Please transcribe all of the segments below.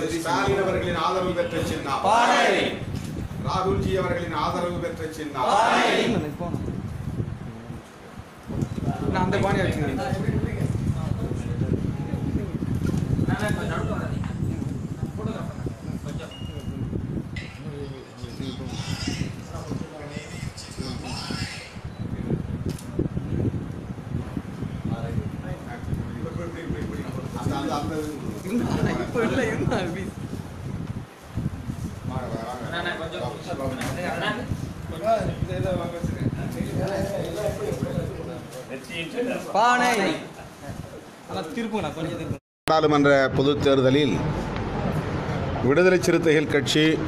தளபதி ஸ்டாலின் அவர்களின் ஆதரவு பெற்ற சின்னம். ராகுல்ஜி அவர்களின் ஆதரவு பெற்ற சின்னம். அந்த பாணியை வச்சுக்கிறேன் அந்த அந்த அந்த இப்போ இல்லை என்ன அப்படி வாங்க, வாங்க. பானை. நாடாளுமன்ற பொதுத் தேர்தலில் விடுதலை சிறுத்தைகள் கட்சி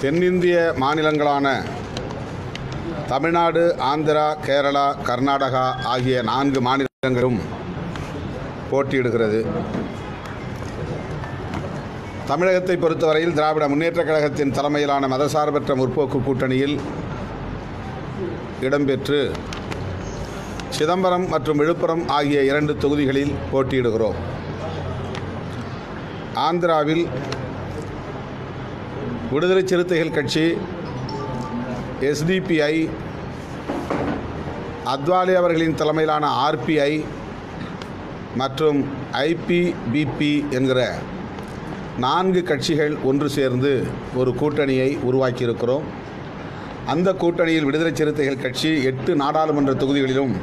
தென்னிந்திய மாநிலங்களான தமிழ்நாடு ஆந்திரா கேரளா கர்நாடகா ஆகிய நான்கு மாநிலங்களும் போட்டியிடுகிறது. தமிழகத்தை பொறுத்தவரையில் திராவிட முன்னேற்றக் கழகத்தின் தலைமையிலான மதசார்பற்ற முற்போக்கு கூட்டணியில் இடம்பெற்று சிதம்பரம் மற்றும் விழுப்புரம் ஆகிய இரண்டு தொகுதிகளில் போட்டியிடுகிறோம். ஆந்திராவில் விடுதலை சிறுத்தைகள் கட்சி எஸ்டிபிஐ அத்வாலே அவர்களின் தலைமையிலான ஆர்பிஐ மற்றும் ஐபிபிபி என்கிற நான்கு கட்சிகள் ஒன்று சேர்ந்து ஒரு கூட்டணியை உருவாக்கியிருக்கிறோம். அந்த கூட்டணியில் விடுதலை சிறுத்தைகள் கட்சி எட்டு நாடாளுமன்ற தொகுதிகளிலும்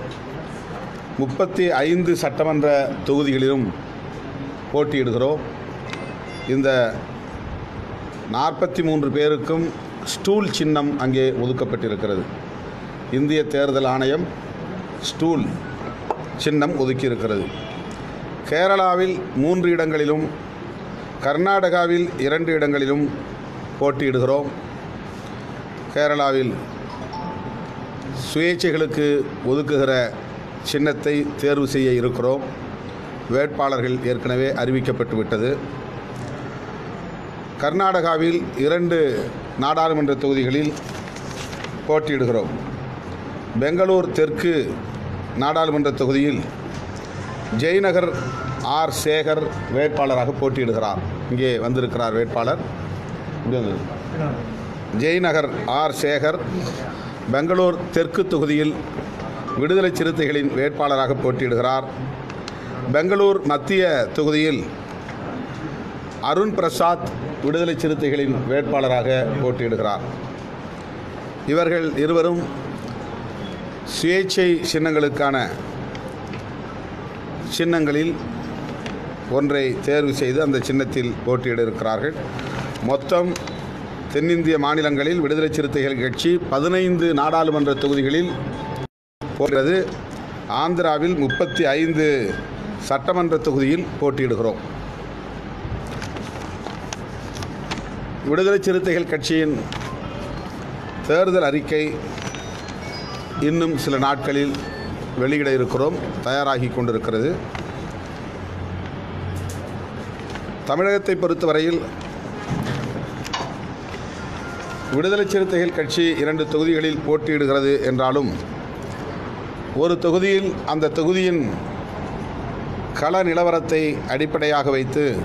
முப்பத்தி ஐந்து சட்டமன்ற தொகுதிகளிலும் போட்டியிடுகிறோம். இந்த நாற்பத்தி மூன்று பேருக்கும் ஸ்டூல் சின்னம் அங்கே ஒதுக்கப்பட்டிருக்கிறது. இந்திய தேர்தல் ஆணையம் ஸ்டூல் சின்னம் ஒதுக்கியிருக்கிறது. கேரளாவில் மூன்று இடங்களிலும் கர்நாடகாவில் இரண்டு இடங்களிலும் போட்டியிடுகிறோம். கேரளாவில் சுயேட்சைகளுக்கு ஒதுக்குகிற சின்னத்தை தேர்வு செய்ய இருக்கிறோம். வேட்பாளர்கள் ஏற்கனவே அறிவிக்கப்பட்டு விட்டது கர்நாடகாவில் இரண்டு நாடாளுமன்ற தொகுதிகளில் போட்டியிடுகிறோம். பெங்களூர் தெற்கு நாடாளுமன்ற தொகுதியில் ஜெய்நகர் ஆர். சேகர் வேட்பாளராக போட்டியிடுகிறார். இங்கே வந்திருக்கிறார் வேட்பாளர். ஜெய்நகர் ஆர். சேகர் பெங்களூர் தெற்கு தொகுதியில் விடுதலை சிறுத்தைகளின் வேட்பாளராக போட்டியிடுகிறார். பெங்களூர் மத்திய தொகுதியில் அருண் பிரசாத் விடுதலை சிறுத்தைகளின் வேட்பாளராக போட்டியிடுகிறார். இவர்கள் இருவரும் சுயேட்சை சின்னங்களுக்கான சின்னங்களில் ஒன்றை தேர்வு செய்து அந்த சின்னத்தில் போட்டியிட இருக்கிறார்கள். மொத்தம் தென்னிந்திய மாநிலங்களில் விடுதலை சிறுத்தைகள் கட்சி பதினைந்து நாடாளுமன்ற தொகுதிகளில் போகிறது. ஆந்திராவில் முப்பத்தி ஐந்து சட்டமன்ற தொகுதியில் போட்டியிடுகிறோம். விடுதலை சிறுத்தைகள் கட்சியின் தேர்தல் அறிக்கை இன்னும் சில நாட்களில் வெளியிட இருக்கிறோம் தயாராகி கொண்டிருக்கிறது. தமிழகத்தை பொறுத்தவரையில் விடுதலை சிறுத்தைகள் கட்சி இரண்டு தொகுதிகளில் போட்டியிடுகிறது என்றாலும் ஒரு தொகுதியில் அந்த தொகுதியின் கள நிலவரத்தை அடிப்படையாக வைத்து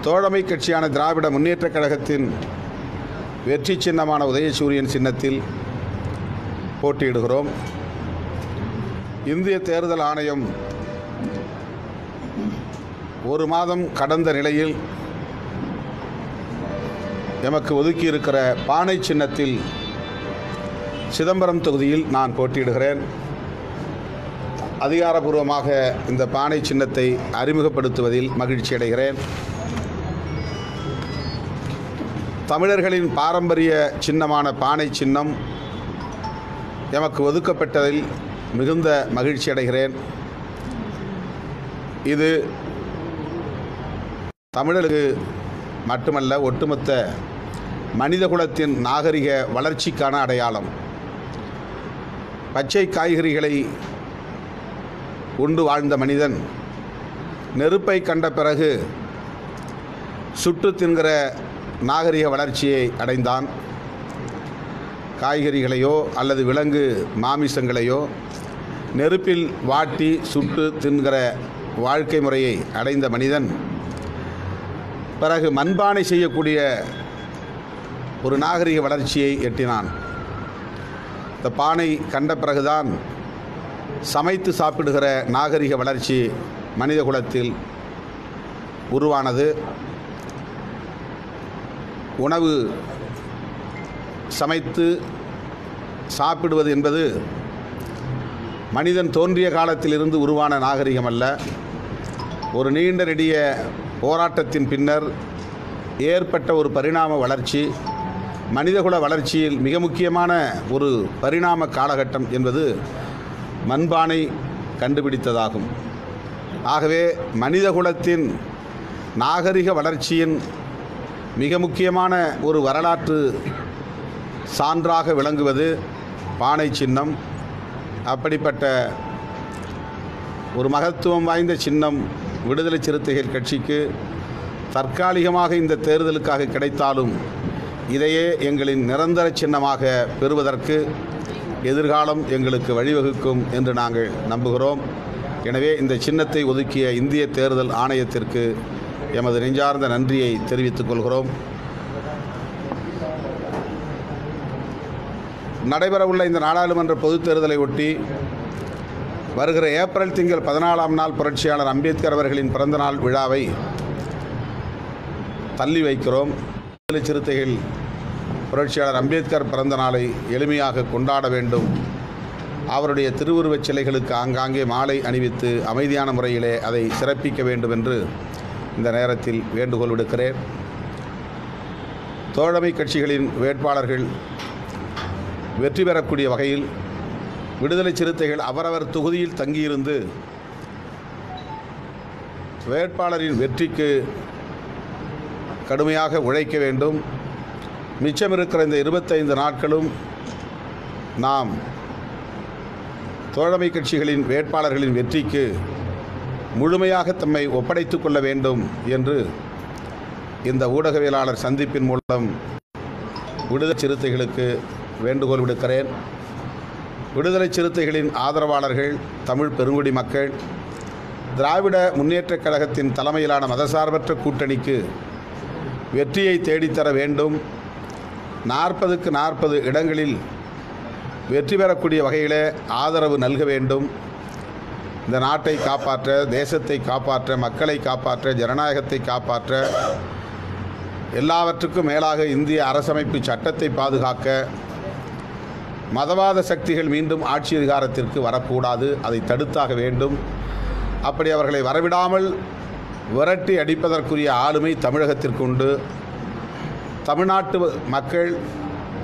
தோழமை கட்சியான திராவிட முன்னேற்றக் கழகத்தின் வெற்றி சின்னமான உதயசூரியன் சின்னத்தில் போட்டியிடுகிறோம். இந்திய தேர்தல் ஆணையம் ஒரு மாதம் கடந்த நிலையில் எமக்கு ஒதுக்கியிருக்கிற பானை சின்னத்தில் சிதம்பரம் தொகுதியில் நான் போட்டியிடுகிறேன். அதிகாரபூர்வமாக இந்த பானை சின்னத்தை அறிமுகப்படுத்துவதில் மகிழ்ச்சி அடைகிறேன். தமிழர்களின் பாரம்பரிய சின்னமான பானை சின்னம் எமக்கு ஒதுக்கப்பட்டதில் மிகுந்த மகிழ்ச்சி அடைகிறேன். இது தமிழருக்கு மட்டுமல்ல ஒட்டுமொத்த மனிதகுலத்தின் நாகரிக வளர்ச்சிக்கான அடையாளம். பச்சை காய்கறிகளை உண்டு வாழ்ந்த மனிதன் நெருப்பை கண்ட பிறகு சுட்டு தின்கிற நாகரிக வளர்ச்சியை அடைந்தான். காய்கறிகளையோ அல்லது விலங்கு மாமிசங்களையோ நெருப்பில் வாட்டி சுட்டு தின்கிற வாழ்க்கை முறையை அடைந்த மனிதன் பிறகு மண்பானை செய்யக்கூடிய ஒரு நாகரிக வளர்ச்சியை எட்டினான். இந்த பானை கண்ட பிறகுதான் சமைத்து சாப்பிடுகிற நாகரிக வளர்ச்சி மனித குலத்தில் உருவானது. உணவு சமைத்து சாப்பிடுவது என்பது மனிதன் தோன்றிய காலத்திலிருந்து உருவான நாகரிகம் அல்ல. ஒரு நீண்ட நெடிய போராட்டத்தின் பின்னர் ஏற்பட்ட ஒரு பரிணாம வளர்ச்சி. மனிதகுல வளர்ச்சியில் மிக முக்கியமான ஒரு பரிணாம காலகட்டம் என்பது மண்பானை கண்டுபிடித்ததாகும். ஆகவே மனிதகுலத்தின் நாகரிக வளர்ச்சியின் மிக முக்கியமான ஒரு வரலாற்று சான்றாக விளங்குவது பானை சின்னம். அப்படிப்பட்ட ஒரு மகத்துவம் வாய்ந்த சின்னம் விடுதலை சிறுத்தைகள் கட்சிக்கு தற்காலிகமாக இந்த தேர்தலுக்காக கிடைத்தாலும் இதையே எங்களின் நிரந்தர சின்னமாக பெறுவதற்கு எதிர்காலம் எங்களுக்கு வழிவகுக்கும் என்று நாங்கள் நம்புகிறோம். எனவே இந்த சின்னத்தை ஒதுக்கிய இந்திய தேர்தல் ஆணையத்திற்கு எமது நெஞ்சார்ந்த நன்றியை தெரிவித்துக் கொள்கிறோம். நடைபெறவுள்ள இந்த நாடாளுமன்ற பொதுத் தேர்தலை ஒட்டி வருகிற ஏப்ரல் திங்கள் பதினாலாம் நாள் புரட்சியாளர் அம்பேத்கர் அவர்களின் பிறந்தநாள் விழாவை தள்ளி வைக்கிறோம். சிறுத்தைகள் புரட்சியாளர் அம்பேத்கர் பிறந்த நாளை எளிமையாக கொண்டாட வேண்டும். அவருடைய திருவுருவச் சிலைகளுக்கு ஆங்காங்கே மாலை அணிவித்து அமைதியான முறையிலே அதை சிறப்பிக்க வேண்டும் என்று இந்த நேரத்தில் வேண்டுகோள் விடுக்கிறேன். தோழமை கட்சிகளின் வேட்பாளர்கள் வெற்றி பெறக்கூடிய வகையில் விடுதலை சிறுத்தைகள் அவரவர் தொகுதியில் தங்கியிருந்து வேட்பாளரின் வெற்றிக்கு கடுமையாக உழைக்க வேண்டும். மிச்சமிருக்கிற இந்த இருபத்தைந்து நாட்களும் நாம் தோழமை கட்சிகளின் வேட்பாளர்களின் வெற்றிக்கு முழுமையாக தம்மை ஒப்படைத்துக் கொள்ள வேண்டும் என்று இந்த ஊடகவியலாளர் சந்திப்பின் மூலம் விடுதலை சிறுத்தைகளுக்கு வேண்டுகோள் விடுக்கிறேன். விடுதலை சிறுத்தைகளின் ஆதரவாளர்கள் தமிழ் பெருங்குடி மக்கள் திராவிட முன்னேற்றக் கழகத்தின் தலைமையிலான மதசார்பற்ற கூட்டணிக்கு வெற்றியை தேடித்தர வேண்டும். நாற்பதுக்கு நாற்பது இடங்களில் வெற்றி பெறக்கூடிய வகையிலே ஆதரவு நல்க வேண்டும். இந்த நாட்டை காப்பாற்ற தேசத்தை காப்பாற்ற மக்களை காப்பாற்ற ஜனநாயகத்தை காப்பாற்ற எல்லாவற்றுக்கும் மேலாக இந்திய அரசமைப்பு சட்டத்தை பாதுகாக்க மதவாத சக்திகள் மீண்டும் ஆட்சி அதிகாரத்திற்கு வரக்கூடாது அதை தடுத்தாக வேண்டும். அப்படி அவர்களை வரவிடாமல் விரட்டி அடிப்பதற்குரிய ஆளுமை தமிழகத்திற்கு உண்டு. தமிழ்நாட்டு மக்கள்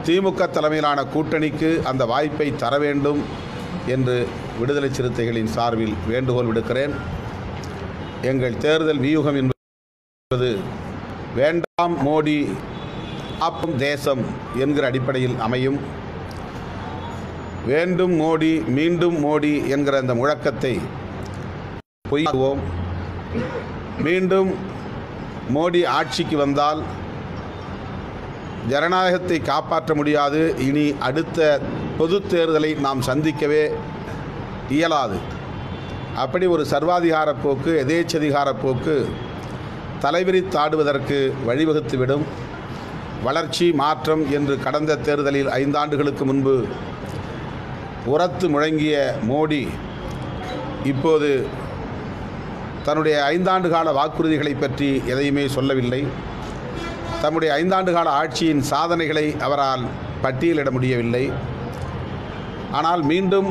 திமுக தலைமையிலான கூட்டணிக்கு அந்த வாய்ப்பை தர வேண்டும் என்று விடுதலை சிறுத்தைகளின் சார்பில் வேண்டுகோள் விடுக்கிறேன். எங்கள் தேர்தல் வியூகம் என்பது வேண்டாம் மோடி அப்பும் தேசம் என்கிற அடிப்படையில் அமையும். வேண்டும் மோடி மீண்டும் மோடி என்கிற அந்த முழக்கத்தை பொய்க்குவோம் மீண்டும் மோடி ஆட்சிக்கு வந்தால் ஜனநாயகத்தை காப்பாற்ற முடியாது. இனி அடுத்த பொது தேர்தலை நாம் சந்திக்கவே இயலாது. அப்படி ஒரு சர்வாதிகார போக்கு எதேச்சதிகார போக்கு தலைவிரித்தாடுவதற்கு வழிவகுத்துவிடும். வளர்ச்சி மாற்றம் என்று கடந்த தேர்தலில் ஐந்தாண்டுகளுக்கு முன்பு உரத்து முழங்கிய மோடி இப்போது தன்னுடைய ஐந்தாண்டு கால வாக்குறுதிகளை பற்றி எதையுமே சொல்லவில்லை. தம்முடைய ஐந்தாண்டு கால ஆட்சியின் சாதனைகளை அவரால் பட்டியலிட முடியவில்லை. ஆனால் மீண்டும்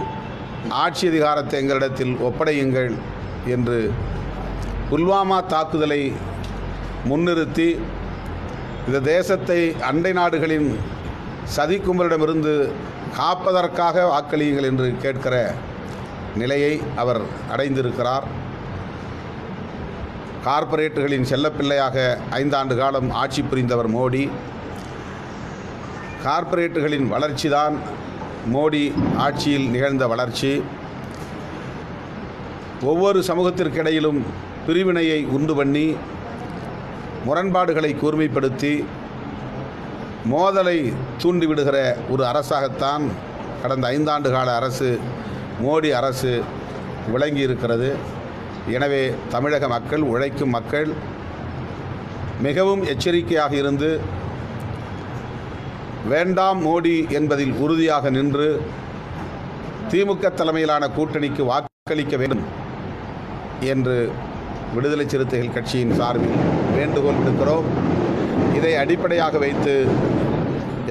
ஆட்சி அதிகாரத்தை எங்களிடத்தில் ஒப்படையுங்கள் என்று புல்வாமா தாக்குதலை முன்னிறுத்தி இந்த தேசத்தை அண்டை நாடுகளின் சதிக்கும்பலிடமிருந்து காப்பதற்காக வாக்களியுங்கள் என்று கேட்கிற நிலையை அவர் அடைந்திருக்கிறார். கார்ப்பரேட்டுகளின் செல்லப்பிள்ளையாக ஐந்தாண்டு காலம் ஆட்சி புரிந்தவர் மோடி. கார்ப்பரேட்டுகளின் வளர்ச்சிதான் மோடி ஆட்சியில் நிகழ்ந்த வளர்ச்சி. ஒவ்வொரு சமூகத்திற்கிடையிலும் பிரிவினையை உண்டு பண்ணி முரண்பாடுகளை கூர்மைப்படுத்தி மோதலை தூண்டிவிடுகிற ஒரு அரசாகத்தான் கடந்த ஐந்தாண்டு கால அரசு மோடி அரசு விளங்கி இருக்கிறது எனவே தமிழக மக்கள் உழைக்கும் மக்கள் மிகவும் எச்சரிக்கையாக இருந்து வேண்டாம் மோடி என்பதில் உறுதியாக நின்று திமுக தலைமையிலான கூட்டணிக்கு வாக்களிக்க வேண்டும் என்று விடுதலை சிறுத்தைகள் கட்சியின் சார்பில் வேண்டுகோள் விடுக்கிறோம். இதை அடிப்படையாக வைத்து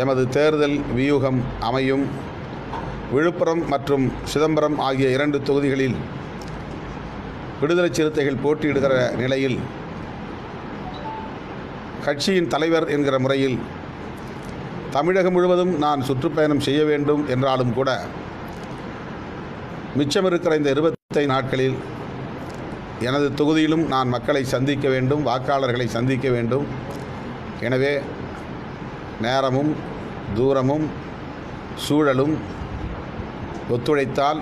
எமது தேர்தல் வியூகம் அமையும். விழுப்புரம் மற்றும் சிதம்பரம் ஆகிய இரண்டு தொகுதிகளில் விடுதலை சிறுத்தைகள் போட்டியிடுகிற நிலையில் கட்சியின் தலைவர் என்கிற முறையில் தமிழகம் முழுவதும் நான் சுற்றுப்பயணம் செய்ய வேண்டும் என்றாலும் கூட மிச்சமிருக்கிற இந்த இருபத்தை நாட்களில் எனது தொகுதியிலும் நான் மக்களை சந்திக்க வேண்டும் வாக்காளர்களை சந்திக்க வேண்டும். எனவே நேரமும் தூரமும் சூழலும் ஒத்துழைத்தால்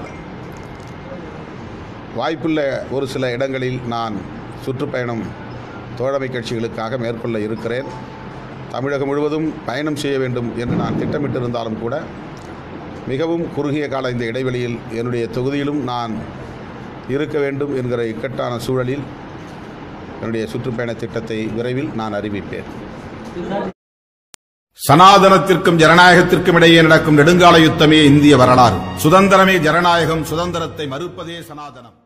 வாய்ப்புள்ள ஒரு சில இடங்களில் நான் சுற்றுப்பயணம் தோழமை கட்சிகளுக்காக மேற்கொள்ள இருக்கிறேன். தமிழகம் முழுவதும் பயணம் செய்ய வேண்டும் என்று நான் திட்டமிட்டிருந்தாலும் கூட மிகவும் குறுகிய கால இந்த இடைவெளியில் என்னுடைய தொகுதியிலும் நான் இருக்க வேண்டும் என்கிற இக்கட்டான சூழலில் என்னுடைய சுற்றுப்பயண திட்டத்தை விரைவில் நான் அறிவிப்பேன். சனாதனத்திற்கும் ஜனநாயகத்திற்கும் இடையே நடக்கும் நெடுங்கால யுத்தமே இந்திய வரலாறு. சுதந்திரமே ஜனநாயகம் சுதந்திரத்தை மறுப்பதே சனாதனம்.